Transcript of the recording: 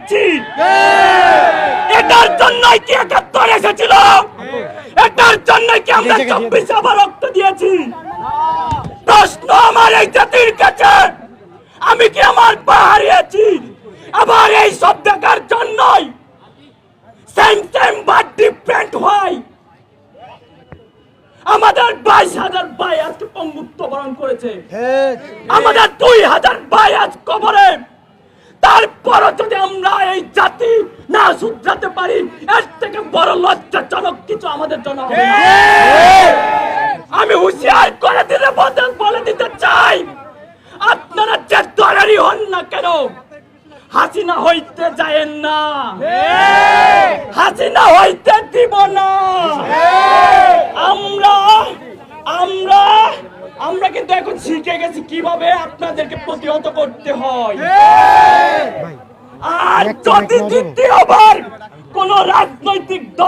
যাচ্ছি এটার জন্যই কি একাত্তর এসেছিল? এটার জন্যই কি আমরা চব্বিশ আবার রক্ত দিয়েছি? প্রশ্ন আমার এই জাতির কাছে। আমি কি আমার পা হারিয়েছি? আবার এই সব দেখার জন্যই সেম সেম বাট ডিফারেন্ট হয়। আমাদের বাইশ হাজার ভাই আজকে পঙ্গুত্ব বরণ করেছে। আমাদের দুই হাজার ভাই আজ কবরে। তারপরও যদি শুধরাতে পারি এর থেকে বড় লজ্জাজনক কিছু আমাদের জন্য। আমি হুঁশিয়ার করে দিলে বদল বলে দিতে চাই। আপনারা যে দলেরই হন না কেন হাসিনা হইতে যায়েন না। হাসিনা হইতে দিব না। আমরা আমরা আমরা কিন্তু এখন শিখে গেছি কীভাবে আপনাদেরকে প্রতিহত করতে হয়। আর যদি দ্বিতীয়বার কোন রাজনৈতিক দল